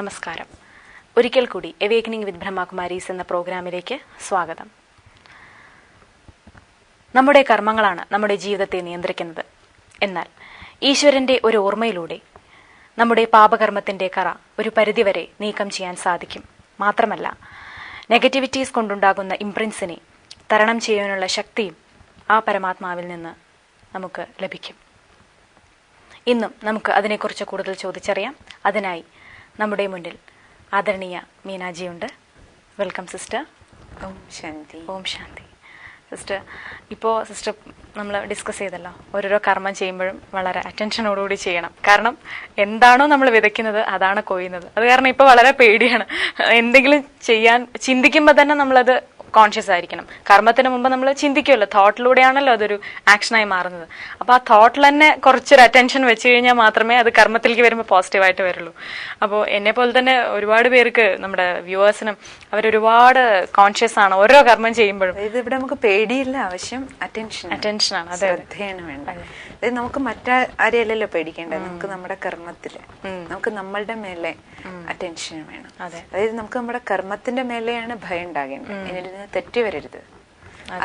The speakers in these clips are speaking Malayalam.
നമസ്കാരം. ഒരിക്കൽ കൂടി എവേക്കനിങ് വിത്ത് ബ്രഹ്മകുമാരീസ് എന്ന പ്രോഗ്രാമിലേക്ക് സ്വാഗതം. നമ്മുടെ കർമ്മങ്ങളാണ് നമ്മുടെ ജീവിതത്തെ നിയന്ത്രിക്കുന്നത്. എന്നാൽ ഈശ്വരന്റെ ഒരു ഓർമ്മയിലൂടെ നമ്മുടെ പാപകർമ്മത്തിന്റെ കറ ഒരു പരിധിവരെ നീക്കം ചെയ്യാൻ സാധിക്കും. മാത്രമല്ല നെഗറ്റിവിറ്റീസ് കൊണ്ടുണ്ടാകുന്ന ഇംപ്രിൻസിനെ തരണം ചെയ്യാനുള്ള ശക്തിയും ആ പരമാത്മാവിൽ നിന്ന് നമുക്ക് ലഭിക്കും. ഇന്നും നമുക്ക് അതിനെക്കുറിച്ച് കൂടുതൽ ചോദിച്ചറിയാം. അതിനായി നമ്മുടെ മുന്നിൽ ആദരണീയ മീനാജിയുണ്ട്. Welcome sister Om Shanti. Om Shanti. Sister ഇപ്പോൾ സിസ്റ്റർ നമ്മൾ ഡിസ്കസ് ചെയ്തല്ലോ ഓരോരോ കർമ്മം ചെയ്യുമ്പോഴും വളരെ അറ്റൻഷനോടുകൂടി ചെയ്യണം. കാരണം എന്താണോ നമ്മൾ വിതയ്ക്കുന്നത് അതാണ് കൊയ്യുന്നത്. അത് കാരണം ഇപ്പോൾ വളരെ പേടിയാണ്. എന്തെങ്കിലും ചെയ്യാൻ ചിന്തിക്കുമ്പോൾ തന്നെ നമ്മളത് കോൺഷ്യസ് ആയിരിക്കണം. കർമ്മത്തിന് മുമ്പ് നമ്മൾ ചിന്തിക്കുമല്ലോ തോട്ടിലൂടെയാണല്ലോ അതൊരു ആക്ഷനായി മാറുന്നത്. അപ്പോൾ ആ തോട്ടിൽ തന്നെ കുറച്ചൊരു അറ്റൻഷൻ വെച്ച് കഴിഞ്ഞാൽ മാത്രമേ അത് കർമ്മത്തിലേക്ക് വരുമ്പോൾ പോസിറ്റീവായിട്ട് വരുള്ളൂ. അപ്പോൾ എന്നെ പോലെ തന്നെ ഒരുപാട് പേർക്ക് നമ്മുടെ വ്യൂവേഴ്സിനും അവരൊരുപാട് കോൺഷ്യസ് ആണ് ഓരോ കർമ്മം ചെയ്യുമ്പോഴും. ഇത് ഇവിടെ നമുക്ക് പേടിയില്ല ആവശ്യം അറ്റൻഷൻ അറ്റൻഷൻ ആണ്, അതെ. ശ്രദ്ധയാണ് വേണ്ട അതായത് നമുക്ക് മറ്റാരെയല്ലല്ലോ പേടിക്കേണ്ടത്? നമുക്ക് നമ്മുടെ കർമ്മത്തിൽ നമുക്ക് നമ്മളുടെ മേലെ അറ്റൻഷൻ വേണം. അതെ. അതായത് നമുക്ക് നമ്മുടെ കർമ്മത്തിന്റെ മേലെയാണ് ഭയം ഉണ്ടാകേണ്ടത്. നിന്ന് തെറ്റി വരരുത്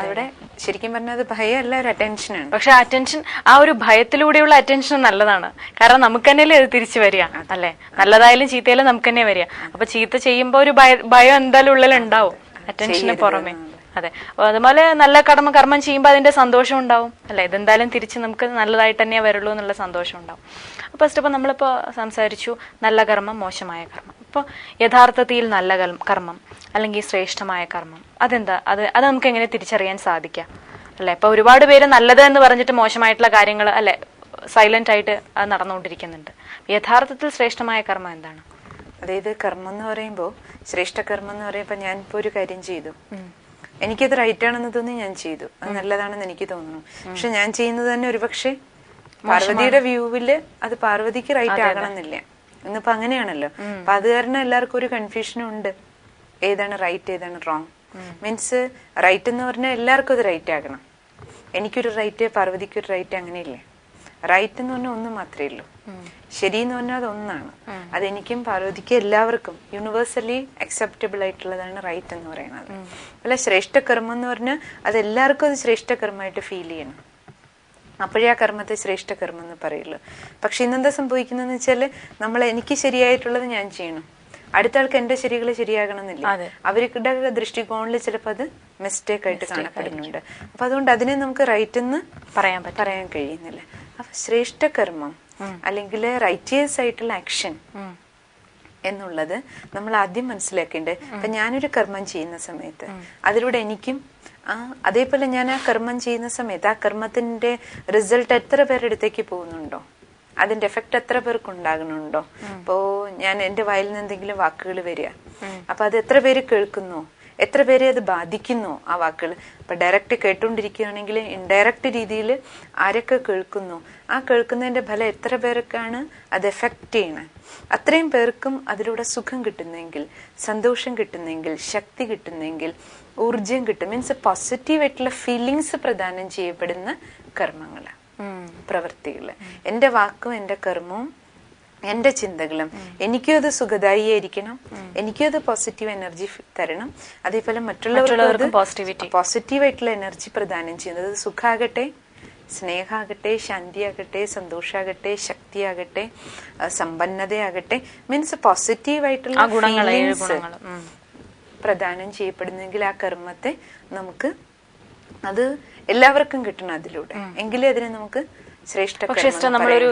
അവിടെ ശരിക്കും പറഞ്ഞത് ഭയമല്ല ഒരു അറ്റൻഷനാണ് പക്ഷെ അറ്റൻഷൻ ആ ഒരു ഭയത്തിലൂടെയുള്ള അറ്റൻഷൻ നല്ലതാണ്. കാരണം നമുക്ക് തന്നെയല്ലേ അത് തിരിച്ചു വരിക അല്ലെ? നല്ലതായാലും ചീത്തയായാലും നമുക്ക് തന്നെ വരിക അപ്പൊ ചീത്ത ചെയ്യുമ്പോ ഒരു ഭയം എന്തായാലും ഉള്ളിൽ ഉണ്ടാവും അറ്റൻഷന് പുറമെ. അതെ. അതുപോലെ നല്ല കടമ കർമ്മം ചെയ്യുമ്പോൾ അതിന്റെ സന്തോഷം ഉണ്ടാവും അല്ലെ? ഇതെന്തായാലും തിരിച്ച് നമുക്ക് നല്ലതായിട്ട് തന്നെ വരുള്ളൂ എന്നുള്ള സന്തോഷം ഉണ്ടാവും. ഫസ്റ്റ് അപ്പൊ നമ്മളിപ്പോ സംസാരിച്ചു നല്ല കർമ്മം മോശമായ കർമ്മം. ഇപ്പൊ യഥാർത്ഥത്തിൽ നല്ല കർമ്മം അല്ലെങ്കിൽ ശ്രേഷ്ഠമായ കർമ്മം. അതെന്താ? അത് അത് നമുക്ക് എങ്ങനെ തിരിച്ചറിയാൻ സാധിക്കാം? അല്ലെ? ഇപ്പൊ ഒരുപാട് പേര് നല്ലത് എന്ന് പറഞ്ഞിട്ട് മോശമായിട്ടുള്ള കാര്യങ്ങൾ അല്ലെ? സൈലന്റ് ആയിട്ട് അത് നടന്നുകൊണ്ടിരിക്കുന്നുണ്ട്. യഥാർത്ഥത്തിൽ ശ്രേഷ്ഠമായ കർമ്മം എന്താണ്? അതായത് കർമ്മം എന്ന് പറയുമ്പോൾ ശ്രേഷ്ഠ കർമ്മം എന്ന് പറയുമ്പോൾ ഞാൻ ഇപ്പൊ ഒരു കാര്യം ചെയ്തു. എനിക്കത് റൈറ്റ് ആണെന്ന് തോന്നി ഞാൻ ചെയ്തു. അത് നല്ലതാണെന്ന് എനിക്ക് തോന്നുന്നു. പക്ഷെ ഞാൻ ചെയ്യുന്നത് തന്നെ ഒരുപക്ഷെ പാർവതിയുടെ വ്യൂവിൽ അത് പാർവതിക്ക് റൈറ്റ് ആകണമെന്നില്ല. ഇന്നിപ്പോ അങ്ങനെയാണല്ലോ. അപ്പൊ അത് കാരണം എല്ലാവർക്കും ഒരു കൺഫ്യൂഷനും ഉണ്ട്. ഏതാണ് റൈറ്റ് ഏതാണ് റോങ് മീൻസ് റൈറ്റ് എന്ന് പറഞ്ഞാൽ എല്ലാവർക്കും അത് റൈറ്റ് ആകണം. എനിക്കൊരു റൈറ്റ് പാർവതിക്ക് ഒരു റൈറ്റ് അങ്ങനെയില്ലേ? റൈറ്റ് എന്ന് പറഞ്ഞാൽ ഒന്ന് മാത്രമേ ഉള്ളൂ. ശരി എന്ന് പറഞ്ഞാൽ അതൊന്നാണ് അതെനിക്കും പാർവതിക്കും എല്ലാവർക്കും യൂണിവേഴ്സലി അക്സെപ്റ്റബിൾ ആയിട്ടുള്ളതാണ് റൈറ്റ് എന്ന് പറയുന്നത് അല്ല ശ്രേഷ്ഠ കർമ്മം എന്ന് പറഞ്ഞാൽ അത് എല്ലാവർക്കും അത് ശ്രേഷ്ഠ കർമ്മമായിട്ട് ഫീൽ ചെയ്യണം. അപ്പോഴേ ആ കർമ്മത്തെ ശ്രേഷ്ഠ കർമ്മം എന്ന് പറയുള്ളൂ. പക്ഷെ ഇന്നെന്താ സംഭവിക്കുന്നതെന്ന് വെച്ചാൽ നമ്മൾ എനിക്ക് ശരിയായിട്ടുള്ളത് ഞാൻ ചെയ്യണം. അടുത്ത ആൾക്ക് എന്റെ ശരികൾ ശരിയാകണമെന്നില്ല. എന്നില്ല അവരുടെ ദൃഷ്ടികോണിൽ ചിലപ്പോൾ അത് മിസ്റ്റേക്ക് ആയിട്ട് കാണപ്പെടുന്നുണ്ട്. അപ്പൊ അതുകൊണ്ട് അതിനെ നമുക്ക് റൈറ്റ് എന്ന് പറയാൻ പറയാൻ കഴിയുന്നില്ല. അപ്പൊ ശ്രേഷ്ഠ കർമ്മം അല്ലെങ്കിൽ റൈറ്റിയസ് ആയിട്ടുള്ള ആക്ഷൻ എന്നുള്ളത് നമ്മൾ ആദ്യം മനസ്സിലാക്കേണ്ടത്. അപ്പൊ ഞാനൊരു കർമ്മം ചെയ്യുന്ന സമയത്ത് അതിലൂടെ എനിക്കും അതേപോലെ ഞാൻ ആ കർമ്മം ചെയ്യുന്ന സമയത്ത് ആ കർമ്മത്തിന്റെ റിസൾട്ട് എത്ര പേരുടെ അടുത്തേക്ക് പോകുന്നുണ്ടോ? അതിന്റെ എഫക്ട് എത്ര പേർക്ക് ഉണ്ടാകുന്നുണ്ടോ? ഇപ്പോ ഞാൻ എന്റെ വായിൽ നിന്ന് എന്തെങ്കിലും വാക്കുകൾ വരിക. അപ്പൊ അത് എത്ര പേര് കേൾക്കുന്നു? എത്ര പേരെ അത് ബാധിക്കുന്നു ആ വാക്കുകൾ? ഇപ്പൊ ഡയറക്റ്റ് കേട്ടുകൊണ്ടിരിക്കുകയാണെങ്കിൽ ഇൻഡയറക്റ്റ് രീതിയിൽ ആരൊക്കെ കേൾക്കുന്നു? ആ കേൾക്കുന്നതിന്റെ ഫലം എത്ര പേർക്കാണ് അത് എഫക്റ്റ് ചെയ്യണത് അത്രയും പേർക്കും അതിലൂടെ സുഖം കിട്ടുന്നെങ്കിൽ സന്തോഷം കിട്ടുന്നെങ്കിൽ ശക്തി കിട്ടുന്നെങ്കിൽ ഊർജം കിട്ടും. മീൻസ് പോസിറ്റീവ് ആയിട്ടുള്ള ഫീലിങ്സ് പ്രദാനം ചെയ്യപ്പെടുന്ന കർമ്മങ്ങൾ പ്രവൃത്തികൾ. എന്റെ വാക്കും എന്റെ കർമ്മവും എന്റെ ചിന്തകളും എനിക്കും അത് സുഖദായി ആയിരിക്കണം. എനിക്കും അത് പോസിറ്റീവ് എനർജി തരണം. അതേപോലെ മറ്റുള്ളവർക്കും പോസിറ്റിവിറ്റി positivity. പോസിറ്റീവ് ആയിട്ടുള്ള എനർജി പ്രദാനം ചെയ്യുന്നത് സുഖാകട്ടെ സ്നേഹാകട്ടെ ശാന്തിയാകട്ടെ സന്തോഷാകട്ടെ ശക്തിയാകട്ടെ സമ്പന്നതയാകട്ടെ. മീൻസ് പോസിറ്റീവ് ആ പ്രദാനം ചെയ്യപ്പെടുന്നെങ്കിൽ ആ കർമ്മത്തെ നമുക്ക് അത് എല്ലാവർക്കും കിട്ടണം അതിലൂടെ. എങ്കിലേ അതിനെ നമുക്ക് ശ്രേഷ്ഠ പക്ഷെ നമ്മളൊരു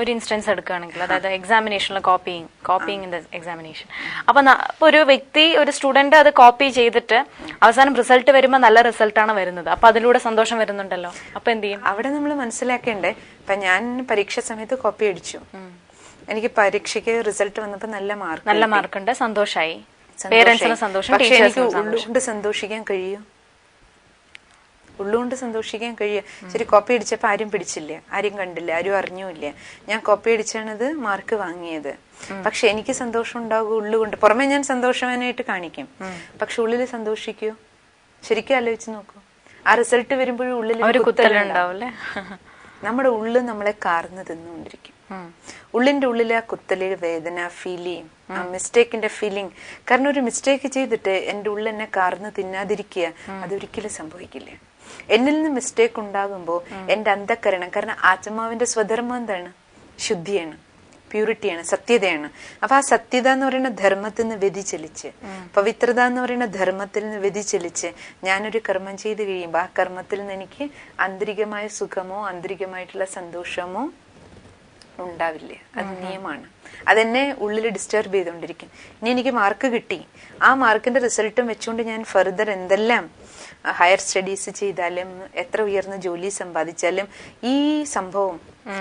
ഒരു ഇൻസ്റ്റൻസ് എടുക്കുകയാണെങ്കിൽ അതായത് എക്സാമിനേഷനിൽ copying copying in the examination അപ്പൊ ഒരു വ്യക്തി ഒരു സ്റ്റുഡന്റ് അത് കോപ്പി ചെയ്തിട്ട് അവസാനം റിസൾട്ട് വരുമ്പോൾ നല്ല റിസൾട്ടാണ് വരുന്നത്. അപ്പൊ അതിലൂടെ സന്തോഷം വരുന്നുണ്ടല്ലോ. അപ്പൊ എന്ത് ചെയ്യും? അവിടെ നമ്മൾ മനസ്സിലാക്കേണ്ടേ ഇപ്പൊ ഞാൻ പരീക്ഷ സമയത്ത് കോപ്പി അടിച്ചു. എനിക്ക് പരീക്ഷയ്ക്ക് റിസൾട്ട് വന്നപ്പോൾ നല്ല മാർക്ക് നല്ല മാർക്കുണ്ട് സന്തോഷായി. പേരൻസിന് സന്തോഷം. പക്ഷെ എനിക്ക് ഉള്ളുകൊണ്ട് സന്തോഷിക്കാൻ കഴിയും. ഉള്ളുകൊണ്ട് സന്തോഷിക്കാൻ കഴിയും. ശരി കോപ്പി അടിച്ചപ്പോ ആരും പിടിച്ചില്ല. ആരും കണ്ടില്ല ആരും അറിഞ്ഞുമില്ല. ഞാൻ കോപ്പി അടിച്ചാണത് മാർക്ക് വാങ്ങിയത്. പക്ഷെ എനിക്ക് സന്തോഷം ഉണ്ടാകും ഉള്ളുകൊണ്ട്. പുറമെ ഞാൻ സന്തോഷവാനായിട്ട് കാണിക്കും. പക്ഷെ ഉള്ളിൽ സന്തോഷിക്കൂ. ശരിക്കും ആലോചിച്ച് നോക്കൂ. ആ റിസൾട്ട് വരുമ്പോഴും ഉള്ളിൽ ഒരു കുത്തലുണ്ടാവും. നമ്മുടെ ഉള്ളു നമ്മളെ കാർന്ന് തിന്നുകൊണ്ടിരിക്കും. ഉള്ളിന്റെ ഉള്ളിലെ ആ കുത്തൽ വേദന ഫീൽ ചെയ്യും ആ മിസ്റ്റേക്കിന്റെ ഫീലിംഗ് കാരണം ഒരു മിസ്റ്റേക്ക് ചെയ്തിട്ട് എന്റെ ഉള്ളിൽ എന്നെ കാർന്ന് തിന്നാതിരിക്കുക അതൊരിക്കലും സംഭവിക്കില്ല. എന്നിൽ നിന്ന് മിസ്റ്റേക്ക് ഉണ്ടാകുമ്പോൾ എന്റെ അന്ധക്കരണം കാരണം ആത്മാവിന്റെ സ്വധർമ്മം എന്താണ്? ശുദ്ധിയാണ് പ്യൂരിറ്റിയാണ് സത്യതയാണ്. അപ്പൊ ആ സത്യത എന്ന് പറയുന്ന ധർമ്മത്തിൽ നിന്ന് വ്യതിചലിച്ച് പവിത്രത എന്ന് പറയുന്ന ധർമ്മത്തിൽ നിന്ന് വ്യതിചലിച്ച് ഞാനൊരു കർമ്മം ചെയ്ത് കഴിയുമ്പോൾ ആ കർമ്മത്തിൽ നിന്ന് എനിക്ക് ആന്തരികമായ സുഖമോ ആന്തരികമായിട്ടുള്ള സന്തോഷമോ ഉണ്ടാവില്ല? അത് നിയമമാണ് അതെന്നെ ഉള്ളിൽ ഡിസ്റ്റർബ് ചെയ്തുകൊണ്ടിരിക്കും. ഇനി എനിക്ക് മാർക്ക് കിട്ടി. ആ മാർക്കിന്റെ റിസൾട്ടും വെച്ചുകൊണ്ട് ഞാൻ ഫെർദർ എന്തെല്ലാം ഹയർ സ്റ്റഡീസ് ചെയ്താലും എത്ര ഉയർന്ന ജോലി സമ്പാദിച്ചാലും ഈ സംഭവം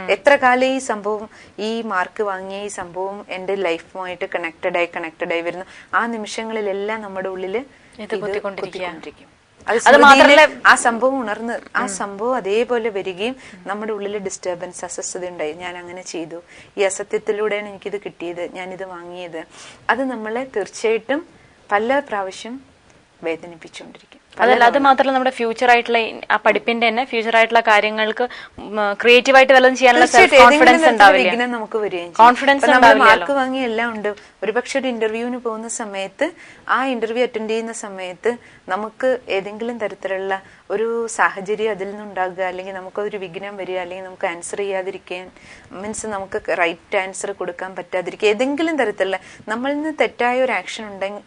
എത്ര കാലം ഈ സംഭവം ഈ മാർക്ക് വാങ്ങിയ ഈ സംഭവം എന്റെ ലൈഫുമായിട്ട് കണക്റ്റഡ് ആയി കണക്റ്റഡ് ആയി വരുന്നു. ആ നിമിഷങ്ങളിലെല്ലാം നമ്മുടെ ഉള്ളിൽ ഇത്. കുത്തിക്കൊണ്ടിരിക്കും. അത് മാത്രമല്ല ആ സംഭവം ഉണർന്ന് ആ സംഭവം അതേപോലെ വരികയും നമ്മുടെ ഉള്ളിൽ ഡിസ്റ്റർബൻസ് അസ്വസ്ഥത ഉണ്ടായി. ഞാൻ അങ്ങനെ ചെയ്തു. ഈ അസത്യത്തിലൂടെയാണ് എനിക്കിത് കിട്ടിയത്. ഞാനിത് വാങ്ങിയത്. അത് നമ്മളെ തീർച്ചയായിട്ടും പല പ്രാവശ്യം വേദനിപ്പിച്ചുകൊണ്ടിരിക്കും. അതല്ല അത് മാത്രമല്ല നമ്മുടെ ഫ്യൂച്ചർ ആയിട്ടുള്ള ആ പഠിപ്പിന്റെ തന്നെ ഫ്യൂച്ചർ ആയിട്ടുള്ള കാര്യങ്ങൾക്ക് ക്രിയേറ്റീവ് ആയിട്ട് വല്ലതും ചെയ്യാനുള്ള കോൺഫിഡൻസ് ഉണ്ടാവില്ല? നമുക്ക് കോൺഫിഡൻസ് മാർക്ക് വാങ്ങി എല്ലാം ഉണ്ട്. ഒരുപക്ഷെ ഒരു ഇന്റർവ്യൂവിന് പോകുന്ന സമയത്ത് ആ ഇന്റർവ്യൂ അറ്റൻഡ് ചെയ്യുന്ന സമയത്ത് നമുക്ക് ഏതെങ്കിലും തരത്തിലുള്ള ഒരു സാഹചര്യം അതിൽ നിന്നുണ്ടാകുക അല്ലെങ്കിൽ നമുക്ക് ഒരു വിഘ്നം വരിക അല്ലെങ്കിൽ നമുക്ക് ആൻസർ ചെയ്യാതിരിക്കാൻ മീൻസ് നമുക്ക് റൈറ്റ് ആൻസർ കൊടുക്കാൻ പറ്റാതിരിക്കുക. ഏതെങ്കിലും തരത്തിലുള്ള നമ്മളിൽ നിന്ന് തെറ്റായ ഒരു ആക്ഷൻ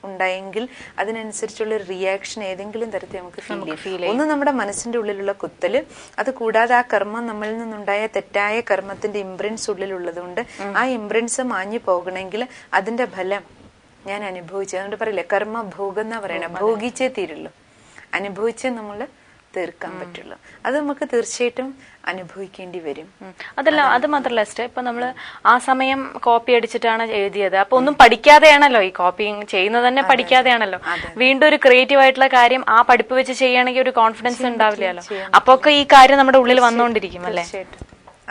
ഉണ്ടായെങ്കിൽ അതിനനുസരിച്ചുള്ള റിയാക്ഷൻ ഏതെങ്കിലും തരത്തിൽ നമുക്ക് ഫീൽ ചെയ്യും. ഒന്ന് നമ്മുടെ മനസ്സിന്റെ ഉള്ളിലുള്ള കുത്തൽ അത് കൂടാതെ ആ കർമ്മം നമ്മളിൽ നിന്നുണ്ടായ തെറ്റായ കർമ്മത്തിന്റെ ഇംപ്രിൻസ് ഉള്ളിലുള്ളതുകൊണ്ട് ആ ഇംപ്രിൻസ് മാഞ്ഞു പോകണമെങ്കിൽ അതിന്റെ ഫലം ഞാൻ അനുഭവിച്ചു അതുകൊണ്ട് പറയില്ലേ കർമ്മ ഭോഗം എന്നാ പറയണേ ഭോഗിച്ചേ തീരുള്ളൂ. അനുഭവിച്ചേ നമ്മൾ തീർക്കാൻ പറ്റുള്ളൂ. അത് നമുക്ക് തീർച്ചയായിട്ടും അനുഭവിക്കേണ്ടി വരും. അതല്ല അത് മാത്രല്ല എസ്റ്റേ ഇപ്പൊ നമ്മൾ ആ സമയം കോപ്പി അടിച്ചിട്ടാണ് എഴുതിയത്. അപ്പൊ ഒന്നും പഠിക്കാതെയാണല്ലോ ഈ കോപ്പി ചെയ്യുന്നത് തന്നെ പഠിക്കാതെയാണല്ലോ. വീണ്ടും ഒരു ക്രിയേറ്റീവ് ആയിട്ടുള്ള കാര്യം ആ പഠിപ്പ് വെച്ച് ചെയ്യുകയാണെങ്കിൽ ഒരു കോൺഫിഡൻസ് ഉണ്ടാവില്ലല്ലോ. അപ്പൊ ഒക്കെ ഈ കാര്യം നമ്മുടെ ഉള്ളിൽ വന്നുകൊണ്ടിരിക്കും അല്ലേ?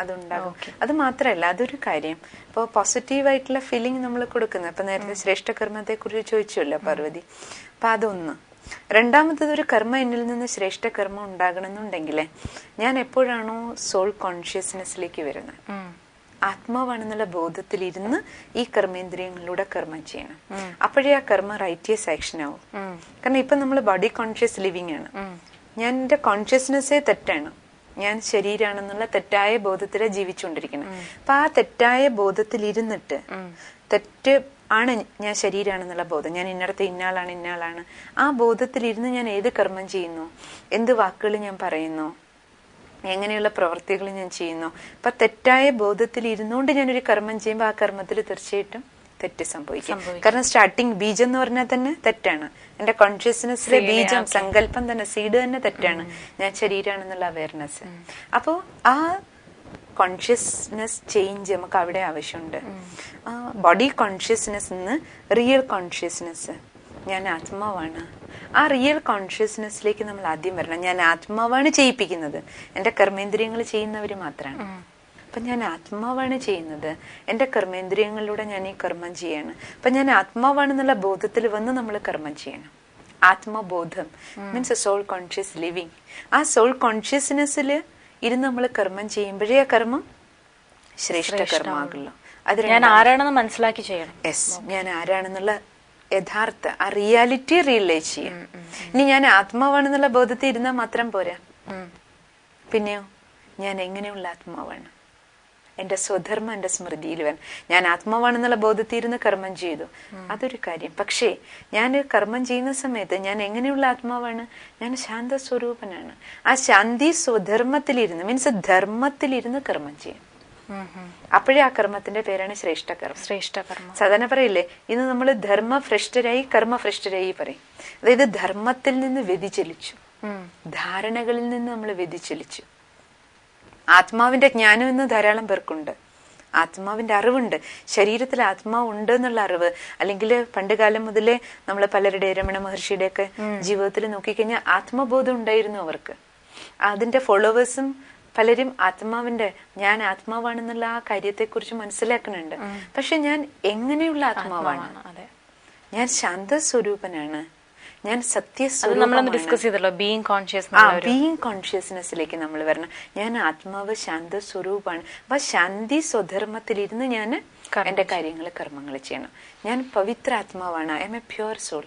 അതുണ്ടാകും. അത് മാത്രല്ല അതൊരു കാര്യം. ഇപ്പോൾ പോസിറ്റീവ് ആയിട്ടുള്ള ഫീലിംഗ് നമ്മൾ കൊടുക്കുന്നത്. ഇപ്പൊ നേരത്തെ ശ്രേഷ്ഠ കർമ്മത്തെ കുറിച്ച് ചോദിച്ചല്ലോ പാർവതി. അപ്പൊ അതൊന്ന്. രണ്ടാമത്തത് ഒരു കർമ്മ എന്നിൽ നിന്ന് ശ്രേഷ്ഠ കർമ്മം ഉണ്ടാകണമെന്നുണ്ടെങ്കിൽ ഞാൻ എപ്പോഴാണോ സോൾ കോൺഷ്യസ്നെസ്സിലേക്ക് വരുന്നത്? ആത്മാവാണെന്നുള്ള ബോധത്തിലിരുന്ന് ഈ കർമ്മേന്ദ്രിയങ്ങളിലൂടെ കർമ്മം ചെയ്യണം. അപ്പോഴേ ആ കർമ്മ റൈറ്റിയസ് ആക്ഷൻ ആവും. കാരണം ഇപ്പൊ നമ്മൾ ബോഡി കോൺഷ്യസ് ലിവിങ് ആണ്. ഞാൻ എന്റെ കോൺഷ്യസ്നെസ്സേ തെറ്റാണ്. ഞാൻ ശരീരാണെന്നുള്ള തെറ്റായ ബോധത്തിലെ ജീവിച്ചുകൊണ്ടിരിക്കുന്നത്. അപ്പൊ ആ തെറ്റായ ബോധത്തിൽ ഇരുന്നിട്ട് തെറ്റ് ആണ് ഞാൻ ശരീരമാണെന്നുള്ള ബോധം. ഞാൻ ഇന്നടത്ത് ഇന്നാളാണ് ഇന്നാളാണ്. ആ ബോധത്തിലിരുന്ന് ഞാൻ ഏത് കർമ്മം ചെയ്യുന്നു? എന്ത് വാക്കുകൾ ഞാൻ പറയുന്നു? എങ്ങനെയുള്ള പ്രവർത്തികൾ ഞാൻ ചെയ്യുന്നു? അപ്പൊ തെറ്റായ ബോധത്തിൽ ഇരുന്നുകൊണ്ട് ഞാനൊരു കർമ്മം ചെയ്യുമ്പോൾ ആ കർമ്മത്തിൽ തീർച്ചയായിട്ടും തെറ്റ് സംഭവിക്കും. കാരണം സ്റ്റാർട്ടിങ് ബീജം എന്ന് പറഞ്ഞാൽ തന്നെ തെറ്റാണ്. എന്റെ കോൺഷ്യസ്നെസ്സിലെ ബീജം സങ്കല്പം തന്നെ സീഡ് തന്നെ തെറ്റാണ്. ഞാൻ ശരീരമാണെന്നുള്ള അവയർനെസ് അപ്പോ ആ കോൺഷ്യസ്നെസ് ചേഞ്ച് നമുക്ക് അവിടെ ആവശ്യമുണ്ട്. ബോഡി കോൺഷ്യസ്നെസ് നിന്ന് റിയൽ കോൺഷ്യസ്നെസ് ഞാൻ ആത്മാവാണ്. ആ റിയൽ കോൺഷ്യസ്നെസ്സിലേക്ക് നമ്മൾ ആദ്യം വരണം. ഞാൻ ആത്മാവാണ് ചെയ്യിപ്പിക്കുന്നത്. എന്റെ കർമ്മേന്ദ്രിയങ്ങൾ ചെയ്യുന്നവർ മാത്രമാണ് അപ്പൊ ഞാൻ ആത്മാവാണ് ചെയ്യുന്നത്. എന്റെ കർമ്മേന്ദ്രിയങ്ങളിലൂടെ ഞാൻ ഈ കർമ്മം ചെയ്യാണ്. അപ്പൊ ഞാൻ ആത്മാവാണെന്നുള്ള ബോധത്തിൽ വന്ന് നമ്മൾ കർമ്മം ചെയ്യണം. ആത്മബോധം മീൻസ് സോൾ കോൺഷ്യസ് ലിവിങ് ആ സോൾ കോൺഷ്യസ്നെസ്സിൽ ഇരുന്ന് നമ്മൾ കർമ്മം ചെയ്യുമ്പോഴേ ആ കർമ്മം ശ്രേഷ്ഠ കർമ്മമാകുള്ളൂ അത് ഞാൻ ആരാണെന്ന് മനസ്സിലാക്കി ചെയ്യണം. യെസ് ഞാൻ ആരാണെന്നുള്ള യഥാർത്ഥ ആ റിയാലിറ്റി റിയലൈസ് ചെയ്യാം. ഇനി ഞാൻ ആത്മാവാണെന്നുള്ള ബോധത്തിൽ ഇരുന്നാൽ മാത്രം പോരാ? പിന്നെയോ? ഞാൻ എങ്ങനെയുള്ള ആത്മാവാണ്? എന്റെ സ്വധർമ്മം എന്റെ സ്മൃതിയിൽ വരണം ഞാൻ ആത്മാവാണെന്നുള്ള ബോധത്തിൽ ഇരുന്ന് കർമ്മം ചെയ്തു. അതൊരു കാര്യം. പക്ഷേ ഞാൻ കർമ്മം ചെയ്യുന്ന സമയത്ത് ഞാൻ എങ്ങനെയുള്ള ആത്മാവാണ്? ഞാൻ ശാന്ത സ്വരൂപനാണ് ആ ശാന്തി സ്വധർമ്മത്തിലിരുന്ന് മീൻസ് ധർമ്മത്തിലിരുന്ന് കർമ്മം ചെയ്യും. അപ്പോഴേ ആ കർമ്മത്തിന്റെ പേരാണ് ശ്രേഷ്ഠ കർമ്മം ശ്രേഷ്ഠ കർമ്മം സാധാരണ പറയില്ലേ ഇന്ന് നമ്മൾ ധർമ്മഭ്രഷ്ടരായി കർമ്മഭ്രഷ്ടരായി പറയും. അതായത് ധർമ്മത്തിൽ നിന്ന് വ്യതിചലിച്ചു. ധാരണകളിൽ നിന്ന് നമ്മൾ വ്യതിചലിച്ചു. ആത്മാവിന്റെ ജ്ഞാനം ഇന്ന് ധാരാളം പേർക്കുണ്ട്. ആത്മാവിന്റെ അറിവുണ്ട്. ശരീരത്തിൽ ആത്മാവ് ഉണ്ട് എന്നുള്ള അറിവ്. അല്ലെങ്കിൽ പണ്ട് കാലം മുതലേ നമ്മളെ പലരുടെ രമണ മഹർഷിയുടെ ഒക്കെ ജീവിതത്തിൽ നോക്കിക്കഴിഞ്ഞാൽ ആത്മബോധം ഉണ്ടായിരുന്നു അവർക്ക്. അതിന്റെ ഫോളോവേഴ്സും പലരും ആത്മാവിന്റെ ഞാൻ ആത്മാവാണെന്നുള്ള ആ കാര്യത്തെക്കുറിച്ച് മനസ്സിലാക്കുന്നുണ്ട്. പക്ഷെ ഞാൻ എങ്ങനെയുള്ള ആത്മാവാണ്? ഞാൻ ശാന്ത സ്വരൂപനാണ് ഞാൻ സത്യസ്വരൂപം നമ്മൾ ഡിസ്കസ് ചെയ്തല്ലോ ബീയിങ് കോൺഷ്യസ് ആ ബീയിങ് കോൺഷ്യസ്നെസ്സിലേക്ക് നമ്മൾ വരണം. ഞാൻ ആത്മാവ് ശാന്ത സ്വരൂപമാണ് അപ്പൊ ശാന്തി സ്വധർമ്മത്തിലിരുന്ന് ഞാൻ എന്റെ കാര്യങ്ങൾ കർമ്മങ്ങൾ ചെയ്യണം. ഞാൻ പവിത്ര ആത്മാവാണ് I am a pure soul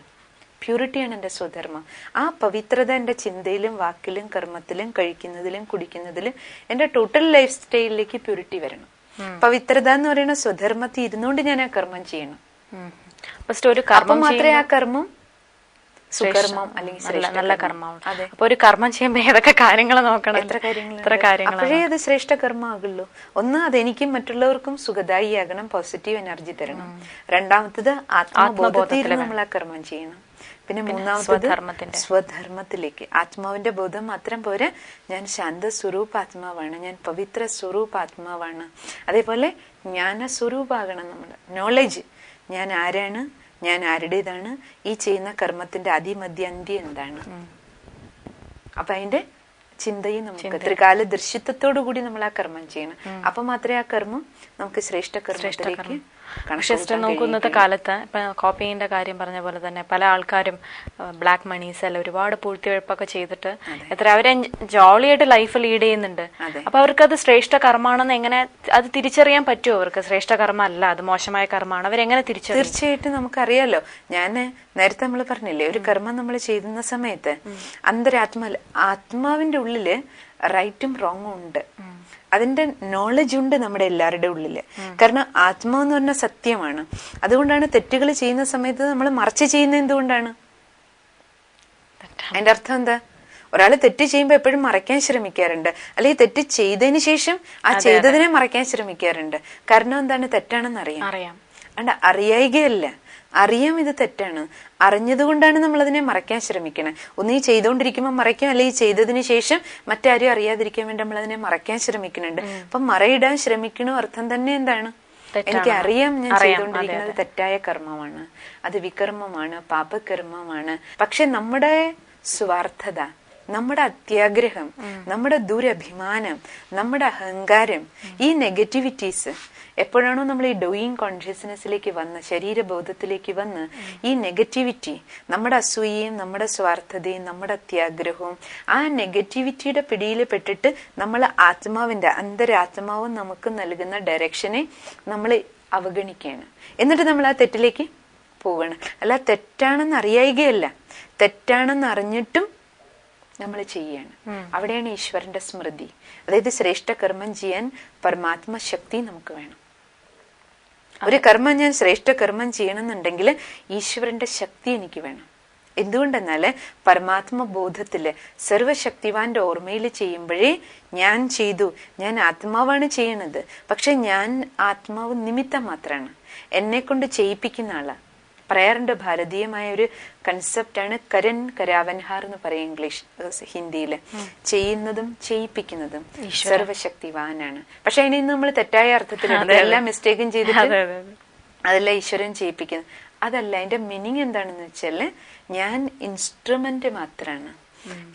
പ്യൂരിറ്റിയാണ് എന്റെ സ്വധർമ്മം. ആ പവിത്രത എന്റെ ചിന്തയിലും വാക്കിലും കർമ്മത്തിലും കഴിക്കുന്നതിലും കുടിക്കുന്നതിലും എന്റെ ടോട്ടൽ ലൈഫ് സ്റ്റൈലിലേക്ക് പ്യൂരിറ്റി വരണം പവിത്രത എന്ന് പറയുന്ന സ്വധർമ്മത്തിൽ ഇരുന്നുകൊണ്ട് ഞാൻ ആ കർമ്മം ചെയ്യണം. ഫസ്റ്റ് ഒരു കർമ്മം മാത്രമേ ആ കർമ്മം സുകർമ്മം അല്ലെങ്കിൽ നല്ല നല്ല കർമ്മം. കർമ്മമാണ് അപ്പൊ ഒരു കർമ്മം ചെയ്യുമ്പോ ഏതൊക്കെ കാര്യങ്ങൾ നോക്കണം? എത്ര കാര്യങ്ങൾ എത്ര കാര്യങ്ങൾ അപ്പോഴേ അത് ശ്രേഷ്ഠ കർമ്മമാകുള്ളൂ. ഒന്ന് അതെനിക്കും മറ്റുള്ളവർക്കും സുഖദായി ആകണം പോസിറ്റീവ് എനർജി തരണം രണ്ടാമത്തത് ആത്മബോധത്തിൽ നമ്മൾ ആ കർമ്മം ചെയ്യണം. പിന്നെ മൂന്നാമത്തത്. സ്വധർമ്മത്തിലേക്ക്. ആത്മാവിന്റെ ബോധം മാത്രം പോരെ. ഞാൻ ശാന്ത സ്വരൂപ ആത്മാവാണ് ഞാൻ പവിത്ര സ്വരൂപ ആത്മാവാണ് അതേപോലെ ജ്ഞാന സ്വരൂപാകണം നമ്മുടെ നോളജ് ഞാൻ ആരാണ്? ഞാൻ ആരുടേതാണ് ഈ ചെയ്യുന്ന കർമ്മത്തിന്റെ അതിമധ്യ അന്ത്യം എന്താണ് അപ്പൊ അതിന്റെ ചിന്തയും നമുക്ക് ത്രികാല ദൃശ്യത്വത്തോടു കൂടി നമ്മൾ ആ കർമ്മം ചെയ്യണം. അപ്പൊ മാത്രമേ ആ കർമ്മം നമുക്ക് ശ്രേഷ്ഠ കർമ്മത്തിലേക്ക് പക്ഷെ നോക്കുന്നത്തെ കാലത്ത് ഇപ്പൊ കോപ്പിങ്ങിന്റെ കാര്യം പറഞ്ഞ പോലെ തന്നെ പല ആൾക്കാരും ബ്ലാക്ക് മണീസ് അല്ല ഒരുപാട് പൂഴ്ത്തിവെപ്പൊക്കെ ചെയ്തിട്ട് എത്ര അവരെ ജോളിയായിട്ട് ലൈഫ് ലീഡ് ചെയ്യുന്നുണ്ട്. അപ്പൊ അവർക്ക് അത് ശ്രേഷ്ഠ കർമ്മമാണെന്ന് എങ്ങനെ അത് തിരിച്ചറിയാൻ പറ്റുമോ? അവർക്ക് ശ്രേഷ്ഠ കർമ്മ അല്ല അത് മോശമായ കർമ്മമാണ്. അവരെങ്ങനെ തിരിച്ചറിയും? തീർച്ചയായിട്ടും നമുക്കറിയാലോ. ഞാൻ നേരത്തെ നമ്മൾ പറഞ്ഞില്ലേ ഒരു കർമ്മം നമ്മൾ ചെയ്യുന്ന സമയത്ത് അന്തരാത്മ ആത്മാവിന്റെ ഉള്ളിൽ റൈറ്റും റോങ്ങും ഉണ്ട്. അതിന്റെ നോളജ് ഉണ്ട് നമ്മുടെ എല്ലാവരുടെ ഉള്ളിൽ കാരണം ആത്മാവെന്ന് പറഞ്ഞ സത്യമാണ്. അതുകൊണ്ടാണ് തെറ്റുകൾ ചെയ്യുന്ന സമയത്ത് നമ്മൾ മറച്ച് ചെയ്യുന്നത് എന്തുകൊണ്ടാണ്? അതിന്റെ അർത്ഥം എന്താ? ഒരാൾ തെറ്റ് ചെയ്യുമ്പോൾ എപ്പോഴും മറയ്ക്കാൻ ശ്രമിക്കാറുണ്ട്. അല്ലെങ്കിൽ തെറ്റ് ചെയ്തതിന് ശേഷം ആ ചെയ്തതിനെ മറയ്ക്കാൻ ശ്രമിക്കാറുണ്ട്. കാരണം എന്താണ്? തെറ്റാണെന്ന് അറിയാം. അറിയാം. അറിയായികയല്ല. അറിയാം ഇത് തെറ്റാണ്. അറിഞ്ഞതുകൊണ്ടാണ് നമ്മൾ അതിനെ മറയ്ക്കാൻ ശ്രമിക്കുന്നത് ഒന്ന് ഈ ചെയ്തുകൊണ്ടിരിക്കുമ്പോൾ മറയ്ക്കും അല്ലെങ്കിൽ ചെയ്തതിന് ശേഷം മറ്റാരും അറിയാതിരിക്കാൻ വേണ്ടി നമ്മൾ അതിനെ മറയ്ക്കാൻ ശ്രമിക്കുന്നുണ്ട്. അപ്പൊ മറയിടാൻ ശ്രമിക്കണ അർത്ഥം തന്നെ എന്താണ്? എനിക്ക് അറിയാം ഞാൻ ചെയ്തുകൊണ്ടിരിക്കുന്നത് തെറ്റായ കർമ്മമാണ്. അത് വികർമ്മമാണ് പാപകർമ്മമാണ്. പക്ഷെ നമ്മുടെ സ്വാർത്ഥത നമ്മുടെ അത്യാഗ്രഹം നമ്മുടെ ദുരഭിമാനം നമ്മുടെ അഹങ്കാരം ഈ നെഗറ്റിവിറ്റീസ് എപ്പോഴാണോ നമ്മൾ ഈ ഡൂയിങ് കോൺഷ്യസ്നെസ്സിലേക്ക് വന്ന് ശരീരബോധത്തിലേക്ക് വന്ന് ഈ നെഗറ്റിവിറ്റി നമ്മുടെ അസൂയയും നമ്മുടെ സ്വാർത്ഥതയും നമ്മുടെ അത്യാഗ്രഹവും ആ നെഗറ്റിവിറ്റിയുടെ പിടിയിൽ പെട്ടിട്ട് നമ്മൾ ആത്മാവിന്റെ അന്തരാത്മാവും നമുക്ക് നൽകുന്ന ഡയറക്ഷനെ നമ്മൾ അവഗണിക്കുകയാണ്. എന്നിട്ട് നമ്മൾ ആ തെറ്റിലേക്ക് പോവാണ്. അല്ല തെറ്റാണെന്ന് അറിയായികയല്ല. തെറ്റാണെന്ന് അറിഞ്ഞിട്ടും നമ്മൾ ചെയ്യാണ്. അവിടെയാണ് ഈശ്വരന്റെ സ്മൃതി. അതായത് ശ്രേഷ്ഠ കർമ്മം ചെയ്യാൻ പരമാത്മ ശക്തി നമുക്ക് വേണം. ഒരു കർമ്മം ഞാൻ ശ്രേഷ്ഠ കർമ്മം ചെയ്യണമെന്നുണ്ടെങ്കിൽ ഈശ്വരന്റെ ശക്തി എനിക്ക് വേണം. എന്തുകൊണ്ടെന്നാൽ പരമാത്മ ബോധത്തിൽ സർവശക്തിവാന്റെ ഓർമ്മയിൽ ചെയ്യുമ്പോഴേ ഞാൻ ചെയ്തു ഞാൻ ആത്മാവാണ് ചെയ്യണത്. പക്ഷെ ഞാൻ ആത്മാവ് നിമിത്തം മാത്രമാണ് എന്നെ കൊണ്ട് ചെയ്യിപ്പിക്കുന്ന ആളാ. പറയാറുണ്ട് ഭാരതീയമായ ഒരു കൺസെപ്റ്റാണ് കരൻ കരാവൻഹാർ എന്ന് പറയും ഇംഗ്ലീഷ് ഹിന്ദിയിൽ ഹിന്ദിയിൽ. ചെയ്യുന്നതും ചെയ്യിപ്പിക്കുന്നതും സർവശക്തിവാനാണ്. പക്ഷെ അതിനെ നമ്മൾ തെറ്റായ അർത്ഥത്തിൽ എല്ലാം മിസ്റ്റേക്കും ചെയ്തിട്ട് അതെ, അതെ, അതെ. അതല്ല ഈശ്വരൻ ചെയ്യിപ്പിക്കുന്നത് അതല്ല അതിന്റെ മീനിങ് എന്താണെന്ന് വെച്ചാൽ ഞാൻ ഇൻസ്ട്രുമെന്റ് മാത്രമാണ്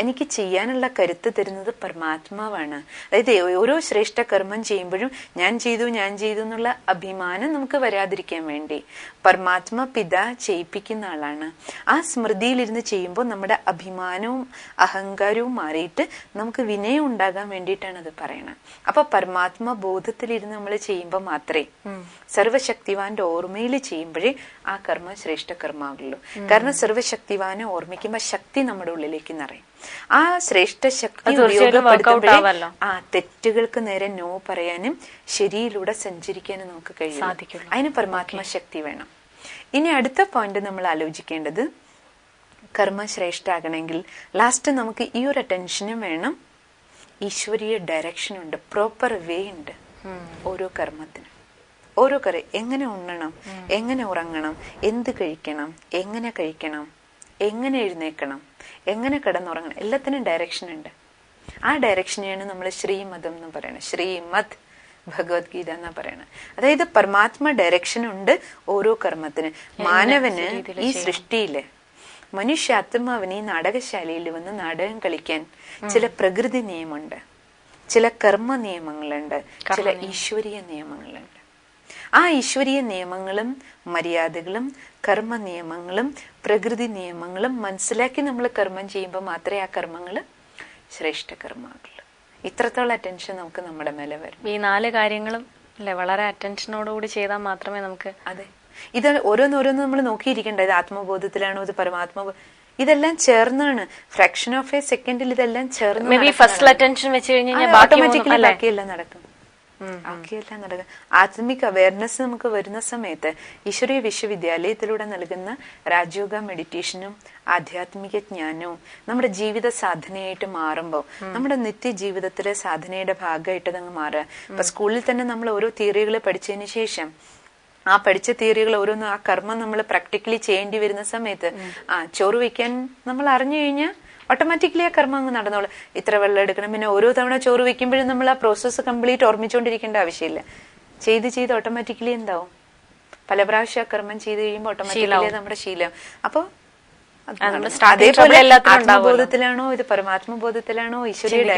എനിക്ക് ചെയ്യാനുള്ള കരുത്ത് തരുന്നത് പരമാത്മാവാണ്. അതായത് ഓരോ ശ്രേഷ്ഠ കർമ്മം ചെയ്യുമ്പോഴും ഞാൻ ചെയ്തു ഞാൻ ചെയ്തു എന്നുള്ള അഭിമാനം നമുക്ക് വരാതിരിക്കാൻ വേണ്ടി. പരമാത്മ പിത ചെയ്യിപ്പിക്കുന്ന ആളാണ്. ആ സ്മൃതിയിലിരുന്ന് ചെയ്യുമ്പോൾ നമ്മുടെ അഭിമാനവും അഹങ്കാരവും മാറിയിട്ട് നമുക്ക് വിനയം ഉണ്ടാകാൻ വേണ്ടിയിട്ടാണ് അത് പറയണത്. അപ്പൊ പരമാത്മ ബോധത്തിലിരുന്ന് നമ്മൾ ചെയ്യുമ്പോൾ മാത്രമേ സർവശക്തിവാന്റെ ഓർമ്മയിൽ ചെയ്യുമ്പോഴേ ആ കർമ്മം ശ്രേഷ്ഠ കർമ്മമാകുള്ളൂ കാരണം സർവശക്തിവാനെ ഓർമ്മിക്കുമ്പോൾ ശക്തി നമ്മുടെ ഉള്ളിലേക്ക് നിറയും. ആ ശ്രേഷ്ഠ ശക്തി ഉപയോഗപ്പെടുത്തുമ്പോഴേ ആ തെറ്റുകൾക്ക് നേരെ നോ പറയാനും ശരിയിലൂടെ സഞ്ചരിക്കാനും നമുക്ക് കഴിയും. അതിന് പരമാത്മ ശക്തി വേണം. ഇനി അടുത്ത പോയിന്റ് നമ്മൾ ആലോചിക്കേണ്ടത് കർമ്മ ശ്രേഷ്ഠാകണമെങ്കിൽ ലാസ്റ്റ് നമുക്ക് ഈ ഒരു അറ്റൻഷനും വേണം. ഈശ്വരീയ ഡയറക്ഷൻ ഉണ്ട്. പ്രോപ്പർ വേ ഉണ്ട്. ഓരോ കർമ്മത്തിനും. ഓരോ കറി എങ്ങനെ ഉണ്ണണം? എങ്ങനെ ഉറങ്ങണം? എന്ത് കഴിക്കണം? എങ്ങനെ കഴിക്കണം? എങ്ങനെ എഴുന്നേക്കണം എങ്ങനെ കിടന്നുറങ്ങണം? എല്ലാത്തിനും ഡയറക്ഷൻ ഉണ്ട്. ആ ഡയറക്ഷനെയാണ് നമ്മൾ ശ്രീമതം എന്ന് പറയുന്നത് ശ്രീമത് ഭഗവത്ഗീത എന്നാ പറയണത്. അതായത് പരമാത്മ ഡയറക്ഷൻ ഉണ്ട് ഓരോ കർമ്മത്തിന്. മാനവന് ഈ സൃഷ്ടിയിൽ മനുഷ്യാത്മാവിന് ഈ നാടകശാലയിൽ വന്ന് നാടകം കളിക്കാൻ ചില പ്രകൃതി നിയമമുണ്ട്. ചില കർമ്മ നിയമങ്ങളുണ്ട്. ചില ഈശ്വരീയ നിയമങ്ങളുണ്ട്. ആ ഈശ്വരീയ നിയമങ്ങളും മര്യാദകളും കർമ്മ നിയമങ്ങളും പ്രകൃതി നിയമങ്ങളും മനസ്സിലാക്കി നമ്മൾ കർമ്മം ചെയ്യുമ്പോൾ മാത്രമേ ആ കർമ്മങ്ങൾ ശ്രേഷ്ഠ കർമ്മമാകുള്ളൂ ഇത്രത്തോളം അറ്റൻഷൻ നമുക്ക് നമ്മുടെ മേലെ വരും. ഈ നാല് കാര്യങ്ങളും അല്ലെ വളരെ അറ്റൻഷനോടുകൂടി ചെയ്താൽ മാത്രമേ നമുക്ക് അതെ. ഇത് ഓരോന്നോരോന്ന് നമ്മൾ നോക്കിയിരിക്കേണ്ട ഇത് ആത്മബോധത്തിലാണോ? ഇത് പരമാത്മ ഇതെല്ലാം ചേർന്നാണ്. ഫ്രാക്ഷൻ ഓഫ് എ സെക്കൻഡിൽ ഇതെല്ലാം ചേർന്ന് ഫസ്റ്റ് അറ്റൻഷൻ വെച്ച് കഴിഞ്ഞാൽ ഓട്ടോമാറ്റിക്കലി ബാക്കിയെല്ലാം നടക്കും. ബാക്കിയെല്ലാം നടക്കുക ആത്മിക അവയർനെസ് നമുക്ക് വരുന്ന സമയത്ത് ഈശ്വരീയ വിശ്വവിദ്യാലയത്തിലൂടെ നൽകുന്ന രാജയോഗ മെഡിറ്റേഷനും ആധ്യാത്മിക ജ്ഞാനവും നമ്മുടെ ജീവിത സാധനയായിട്ട് മാറുമ്പോൾ നമ്മുടെ നിത്യ ജീവിതത്തിലെ സാധനയുടെ ഭാഗമായിട്ട് അതങ്ങ് മാറുക. ഇപ്പൊ സ്കൂളിൽ തന്നെ നമ്മൾ ഓരോ തിയറികൾ പഠിച്ചതിന് ശേഷം ആ പഠിച്ച തിയറികൾ ഓരോന്നും ആ കർമ്മം നമ്മൾ പ്രാക്ടിക്കലി ചെയ്യേണ്ടി വരുന്ന സമയത്ത് ആ ചോറ് വയ്ക്കാൻ നമ്മൾ അറിഞ്ഞു കഴിഞ്ഞാൽ ഓട്ടോമാറ്റിക്കലി ആ കർമ്മം അങ്ങ് നടന്നോളൂ. ഇത്ര വെള്ളം എടുക്കണം. പിന്നെ ഓരോ തവണ ചോറ് വെക്കുമ്പോഴും നമ്മൾ ആ പ്രോസസ്സ് കംപ്ലീറ്റ് ഓർമ്മിച്ചുകൊണ്ടിരിക്കേണ്ട ആവശ്യമില്ല. ചെയ്ത് ചെയ്ത് ഓട്ടോമാറ്റിക്കലി എന്താവും? പല പ്രാവശ്യം ആ കർമ്മം ചെയ്ത് കഴിയുമ്പോൾ ഓട്ടോമാറ്റിക്കലി നമ്മുടെ ശീലം. അപ്പോൾ അതേപോലെ. ആത്മബോധത്തിലാണോ? ഇത് പരമാത്മബോധത്തിലാണോ? ഈശ്വരയുടെ.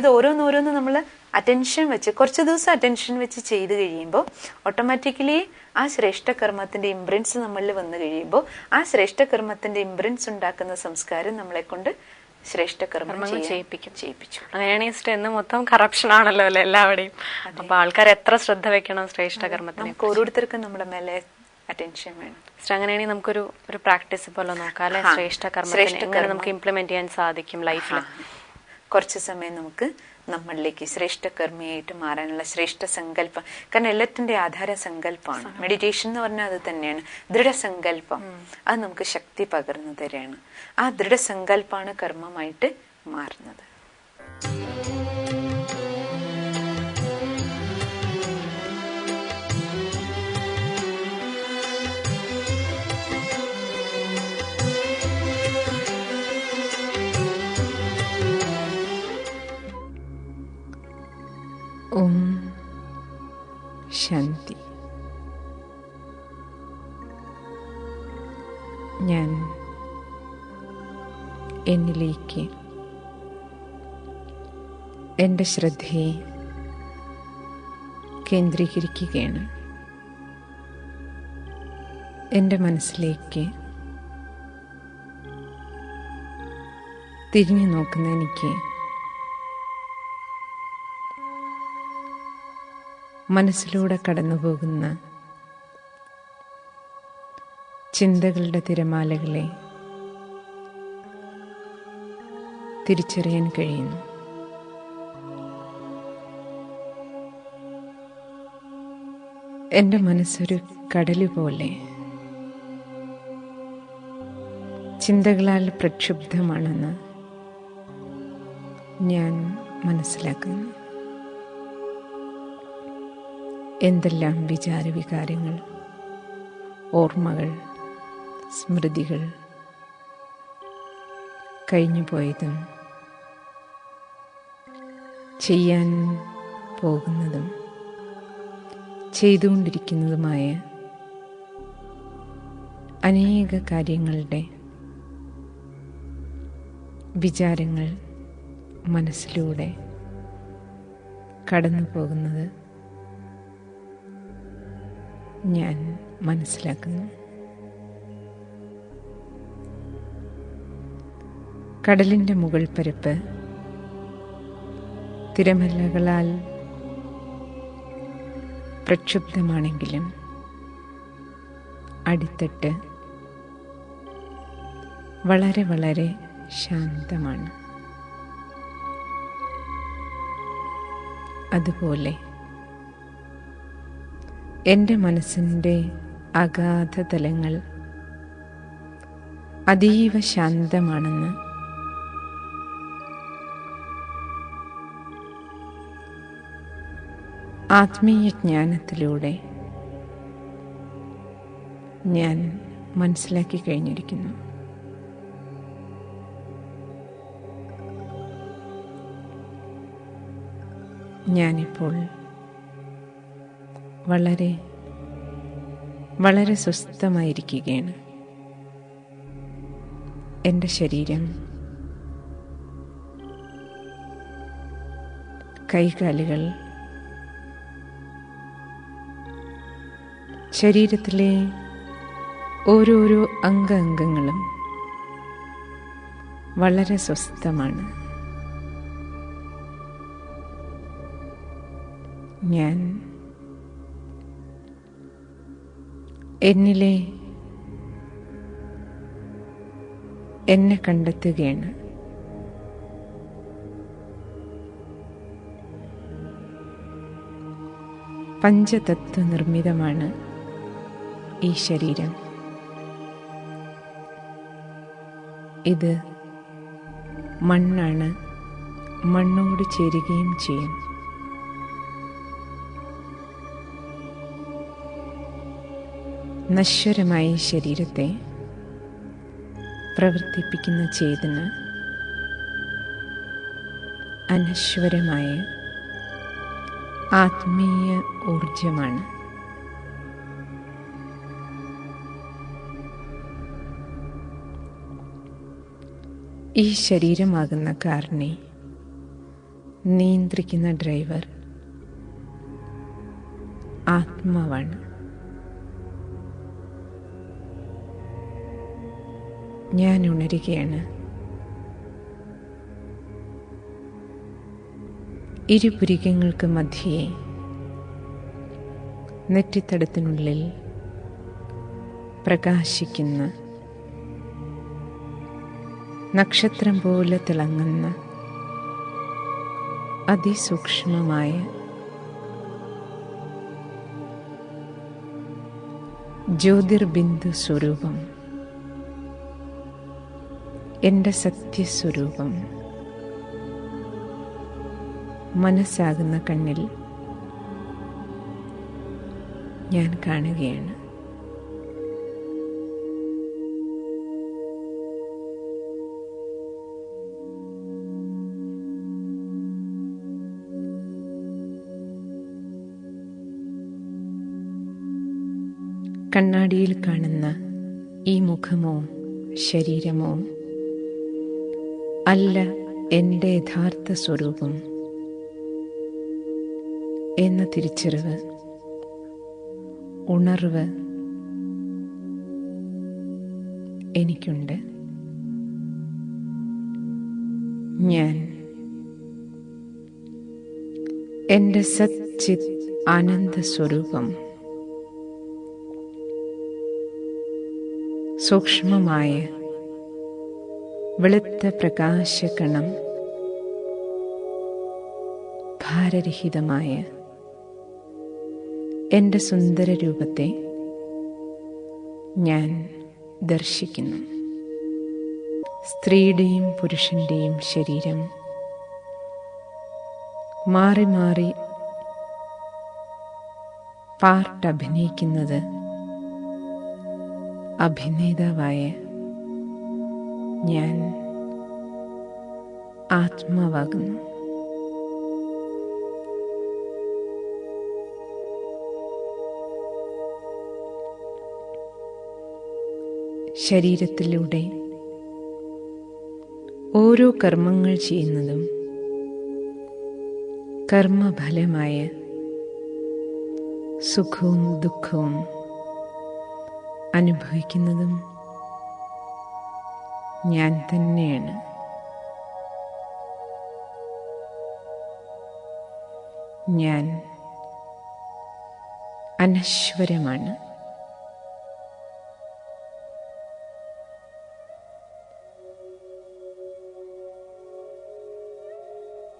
ഇത് ഓരോന്നോരോന്ന് നമ്മൾ അറ്റൻഷൻ വെച്ച് കുറച്ച് ദിവസം അറ്റൻഷൻ വെച്ച് ചെയ്ത് കഴിയുമ്പോൾ ഓട്ടോമാറ്റിക്കലി ആ ശ്രേഷ്ഠ കർമ്മത്തിന്റെ ഇംപ്രിൻസ് നമ്മളിൽ വന്നു കഴിയുമ്പോൾ ആ ശ്രേഷ്ഠ കർമ്മത്തിന്റെ ഇംപ്രിൻസ് ഉണ്ടാക്കുന്ന സംസ്കാരം നമ്മളെ കൊണ്ട് ശ്രേഷ്ഠ കർമ്മം കർമ്മങ്ങൾ ചെയ്യിപ്പിക്കും. ചെയ്യിപ്പിച്ചു. അങ്ങനെയാണെങ്കിൽ ഇന്ന് മൊത്തം കറപ്ഷൻ ആണല്ലോ അല്ലെ എല്ലാവരുടെയും? അപ്പൊ ആൾക്കാർ എത്ര ശ്രദ്ധ വെക്കണം ശ്രേഷ്ഠ കർമ്മത്തിന് നമുക്ക് ഓരോരുത്തർക്കും നമ്മുടെ മേലെ അറ്റൻഷൻ വേണം. അങ്ങനെയാണെങ്കിൽ നമുക്കൊരു ഒരു പ്രാക്ടീസ് പോലെ നോക്കാം അല്ലെ? ആ, ശ്രേഷ്ഠ കർമ്മത്തിനെ എങ്ങനെ നമുക്ക് ഇംപ്ലിമെന്റ് ചെയ്യാൻ സാധിക്കും ലൈഫിൽ. കുറച്ച് സമയം നമുക്ക് നമ്മളിലേക്ക് ശ്രേഷ്ഠ കർമ്മിയായിട്ട് മാറാനുള്ള ശ്രേഷ്ഠ സങ്കല്പം. കാരണം എല്ലാത്തിന്റെ ആധാര സങ്കല്പമാണ്. മെഡിറ്റേഷൻ എന്ന് പറഞ്ഞാൽ അത് തന്നെയാണ്. ദൃഢസങ്കല്പം. അത് നമുക്ക് ശക്തി പകർന്നു തരാണ്. ആ ദൃഢസങ്കല്പമാണ് കർമ്മമായിട്ട് മാറുന്നത്. ഓം ശാന്തി. ഞാൻ എന്നിലേക്ക് എന്റെ ശ്രദ്ധയെ കേന്ദ്രീകരിക്കുകയാണ്. എന്റെ മനസ്സിലേക്ക് തിരിഞ്ഞു നോക്കുന്ന എനിക്ക് മനസ്സിലൂടെ കടന്നുപോകുന്ന ചിന്തകളുടെ തിരമാലകളെ തിരിച്ചറിയാൻ കഴിയുന്നു. എന്റെ മനസ്സൊരു കടൽ പോലെ ചിന്തകളാൽ പ്രക്ഷുബ്ധമാണെന്ന് ഞാൻ മനസ്സിലാക്കുന്നു. എന്തെല്ലാം വിചാരവികാരങ്ങൾ? ഓർമ്മകൾ സ്മൃതികൾ. കഴിഞ്ഞുപോയതും ചെയ്യാൻ പോകുന്നതും ചെയ്തുകൊണ്ടിരിക്കുന്നതുമായ അനേക കാര്യങ്ങളുടെ വിചാരങ്ങൾ മനസ്സിലൂടെ കടന്നു പോകുന്നത് ഞാൻ മനസ്സിലാക്കുന്നു. കടലിന്റെ മുകൾ പരപ്പ് തിരമല്ലകളാൽ പ്രക്ഷുബ്ധമാണെങ്കിലും അടിത്തട്ട് വളരെ വളരെ ശാന്തമാണ്. അതുപോലെ എന്റെ മനസ്സിന്റെ അഗാധ തലങ്ങൾ അതീവ ശാന്തമാണെന്ന്. ആത്മീയ ജ്ഞാനത്തിലൂടെ ഞാൻ മനസ്സിലാക്കി കഴിഞ്ഞിരിക്കുന്നു. ഞാനിപ്പോൾ വളരെ വളരെ സ്വസ്ഥമായിരിക്കുകയാണ്. എന്റെ ശരീരം കൈകാലുകൾ ശരീരത്തിലെ ഓരോരോ അംഗ അംഗങ്ങളും വളരെ സ്വസ്ഥമാണ്. ഞാൻ എന്നിലെ എന്നെ കണ്ടെത്തുകയാണ്. പഞ്ചതത്വ നിർമ്മിതമാണ് ഈ ശരീരം. ഇത് മണ്ണാണ്. മണ്ണോട് ചേരുകയും ചെയ്യും. നശ്വരമായ ശരീരത്തെ പ്രവർത്തിപ്പിക്കുന്ന ചേതന അനശ്വരമായ ആത്മീയ ഊർജമാണ് ഈ ശരീരമാകുന്ന കാറിനെ നിയന്ത്രിക്കുന്ന ഡ്രൈവർ ആത്മാവാണ്. ഞാൻ ഉണരുകയാണ്. ഇരുപുരികങ്ങൾക്ക് മധ്യേ നെറ്റിത്തടത്തിനുള്ളിൽ പ്രകാശിക്കുന്ന നക്ഷത്രം പോലെ തിളങ്ങുന്ന അതിസൂക്ഷ്മമായ ജ്യോതിർബിന്ദു സ്വരൂപം. എന്റെ സത്യസ്വരൂപം. മനസ്സാകുന്ന കണ്ണിൽ ഞാൻ കാണുകയാണ്. കണ്ണാടിയിൽ കാണുന്ന ഈ മുഖമോ ശരീരമോ അല്ല എന്റെ യഥാർത്ഥ സ്വരൂപം എന്ന തിരിച്ചറിവ് ഉണർവ് എനിക്കുണ്ട്. ഞാൻ എന്റെ സച്ചിത് ആനന്ദ സ്വരൂപം സൂക്ഷ്മമായ വെളുത്ത പ്രകാശകണം ഭാരരഹിതമായ എന്റെ സുന്ദര രൂപത്തെ ഞാൻ ദർശിക്കുന്നു. സ്ത്രീയുടെയും പുരുഷന്റെയും ശരീരം മാറി മാറി പാർട്ട് അഭിനയിക്കുന്നത് അഭിനേതാവായ ഞാൻ ആത്മാവാകുന്നു. ശരീരത്തിലൂടെ ഓരോ കർമ്മങ്ങൾ ചെയ്യുന്നതും കർമ്മഫലമായ സുഖവും ദുഃഖവും അനുഭവിക്കുന്നതും ഞാൻ തന്നെയാണ്. ഞാൻ അനശ്വരമാണ്.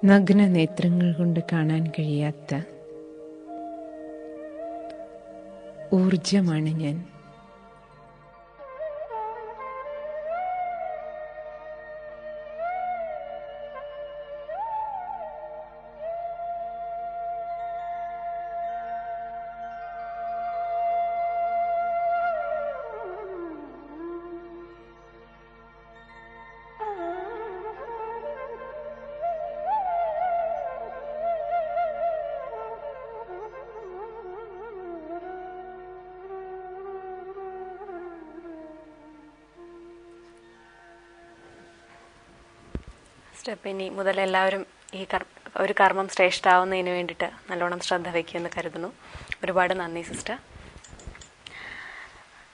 നഗ്ന നേത്രങ്ങൾ കൊണ്ട് കാണാൻ കഴിയാത്ത ഊർജമാണ് ഞാൻ. സ്റ്റെപ്പ് ഇനി മുതൽ എല്ലാവരും ഈ കർ ഒരു കർമ്മം ശ്രേഷ്ഠാവുന്നതിന് വേണ്ടിയിട്ട് നല്ലോണം ശ്രദ്ധ വയ്ക്കുമെന്ന് കരുതുന്നു. ഒരുപാട് നന്ദി സിസ്റ്റർ.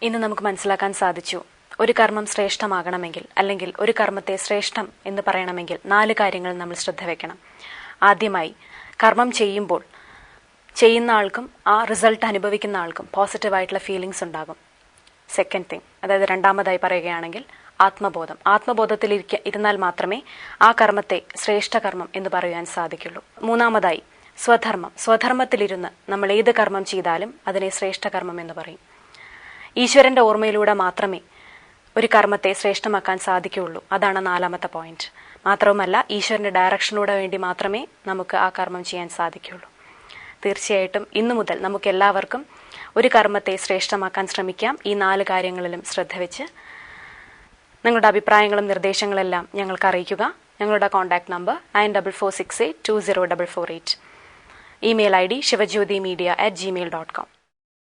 ഇന്ന് നമുക്ക് മനസ്സിലാക്കാൻ സാധിച്ചു ഒരു കർമ്മം ശ്രേഷ്ഠമാകണമെങ്കിൽ അല്ലെങ്കിൽ ഒരു കർമ്മത്തെ ശ്രേഷ്ഠം എന്ന് പറയണമെങ്കിൽ നാല് കാര്യങ്ങൾ നമ്മൾ ശ്രദ്ധ വയ്ക്കണം ആദ്യമായി കർമ്മം ചെയ്യുമ്പോൾ ചെയ്യുന്ന ആൾക്കും ആ റിസൾട്ട് അനുഭവിക്കുന്ന ആൾക്കും പോസിറ്റീവായിട്ടുള്ള ഫീലിങ്സ് ഉണ്ടാകും. സെക്കൻഡ് തിങ് അതായത് രണ്ടാമതായി പറയുകയാണെങ്കിൽ ആത്മബോധം. ആത്മബോധത്തിൽ ഇരുന്നാൽ മാത്രമേ ആ കർമ്മത്തെ ശ്രേഷ്ഠ കർമ്മം എന്ന് പറയാൻ സാധിക്കുള്ളൂ. മൂന്നാമതായി സ്വധർമ്മം. സ്വധർമ്മത്തിലിരുന്ന് നമ്മൾ ഏത് കർമ്മം ചെയ്താലും അതിനെ ശ്രേഷ്ഠ കർമ്മം എന്ന് പറയും. ഈശ്വരന്റെ ഓർമ്മയിലൂടെ മാത്രമേ ഒരു കർമ്മത്തെ ശ്രേഷ്ഠമാക്കാൻ സാധിക്കുകയുള്ളൂ അതാണ് നാലാമത്തെ പോയിന്റ് മാത്രവുമല്ല ഈശ്വരന്റെ ഡയറക്ഷനിലൂടെ വേണ്ടി മാത്രമേ നമുക്ക് ആ കർമ്മം ചെയ്യാൻ സാധിക്കുകയുള്ളൂ തീർച്ചയായിട്ടും ഇന്നു മുതൽ നമുക്ക് എല്ലാവർക്കും ഒരു കർമ്മത്തെ ശ്രേഷ്ഠമാക്കാൻ ശ്രമിക്കാം. ഈ നാല് കാര്യങ്ങളിലും ശ്രദ്ധ വെച്ച് നിങ്ങളുടെ അഭിപ്രായങ്ങളും നിർദ്ദേശങ്ങളെല്ലാം ഞങ്ങൾക്ക് അറിയിക്കുക. ഞങ്ങളുടെ contact number nine double four six eight two zero double four eight email I D Shivajyothi media at Gmail dot com